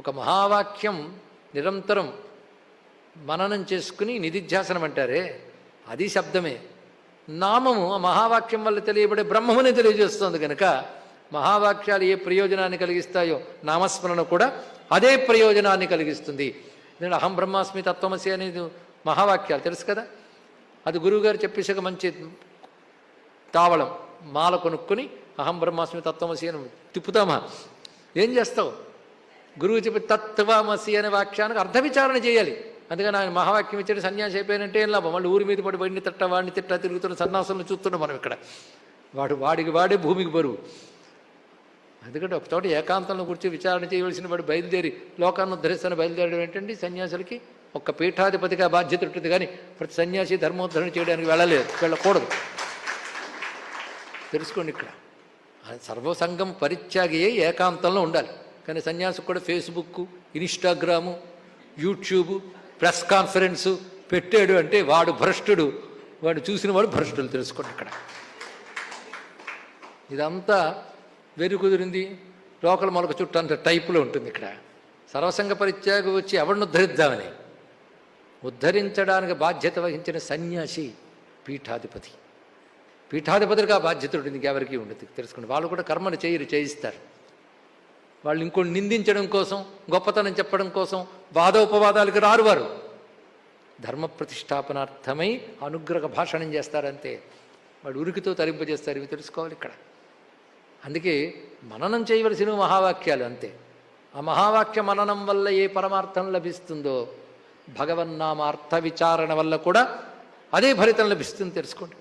ఒక మహావాక్యం నిరంతరం మననం చేసుకుని నిధిధ్యాసనం అంటారే? అది శబ్దమే. నామము ఆ మహావాక్యం వల్ల తెలియబడే బ్రహ్మముని తెలియజేస్తుంది కనుక మహావాక్యాలు ఏ ప్రయోజనాన్ని కలిగిస్తాయో నామస్మరణ కూడా అదే ప్రయోజనాన్ని కలిగిస్తుంది. నేను అహం బ్రహ్మాస్మి తత్వమసి అనేది మహావాక్యాలు తెలుసు కదా? అది గురువుగారు చెప్పేసాక మంచి తావళం. మాల కొనుక్కొని అహం బ్రహ్మాస్మి తత్వమసి అని తిప్పుతామా? ఏం చేస్తావు? గురువు చెప్పి తత్వమసి అనే వాక్యానికి అర్థ విచారణ చేయాలి. అందుకని ఆయన మహావాక్యం ఇచ్చాడు సన్యాసి అయిపోయినంటే ఏం లాభం? మళ్ళీ ఊరి మీద పడి వాడిని తిట్ట వాడిని తిట్ట తిరుగుతున్న సన్యాసంలో చూస్తున్నాం మనం ఇక్కడ. వాడు వాడికి వాడే భూమికి బరువు. ఎందుకంటే ఒక ఏకాంతంలో కూర్చొని విచారణ చేయవలసిన వాడు బయలుదేరి లోకాన్ని ఉద్ధరిస్తాను బయలుదేరడం ఏంటండి? సన్యాసులకి ఒక్క పీఠాధిపతిగా బాధ్యత ఉంటుంది కానీ ప్రతి సన్యాసి ధర్మోద్ధరణ చేయడానికి వెళ్ళలేదు వెళ్ళకూడదు. తెలుసుకోండి ఇక్కడ. ఆ సర్వసంగం పరిత్యాగియే ఏకాంతంలో ఉండాలి. కానీ సన్యాసి కూడా Facebook Instagram YouTube press conference పెట్టాడు అంటే వాడు భ్రష్టుడు. వాడు చూసిన వాడు భ్రష్టులు తెలుసుకోండి ఇక్కడ. ఇదంతా వెరు కుదిరింది. లోకల్ మొలక చుట్టూ అంత టైపులో ఉంటుంది ఇక్కడ. సర్వసంగ పరిత్యాగం వచ్చి ఎవరిని ఉద్ధరిద్దామని? ఉద్ధరించడానికి బాధ్యత వహించిన సన్యాసి పీఠాధిపతి. పీఠాధిపతిగా బాధ్యత ఉంటుంది ఇంకెవరికి ఉండదు. తెలుసుకోండి వాళ్ళు కూడా కర్మను చేయరు చేయిస్తారు. వాళ్ళు ఇంకోటి నిందించడం కోసం గొప్పతనం చెప్పడం కోసం వాదోపవాదాలకు రారు వారు ధర్మ ప్రతిష్టాపనార్థమై అనుగ్రహ భాషణం చేస్తారంతే. వాడు ఉరికితో తరింపజేస్తారు ఇవి తెలుసుకోవాలి ఇక్కడ. అందుకే మననం చేయవలసిన మహావాక్యాలు అంతే. ఆ మహావాక్య మననం వల్ల ఏ పరమార్థం లభిస్తుందో భగవన్నామ అర్థ విచారణ వల్ల కూడా అదే ఫలితం లభిస్తుంది తెలుసుకోండి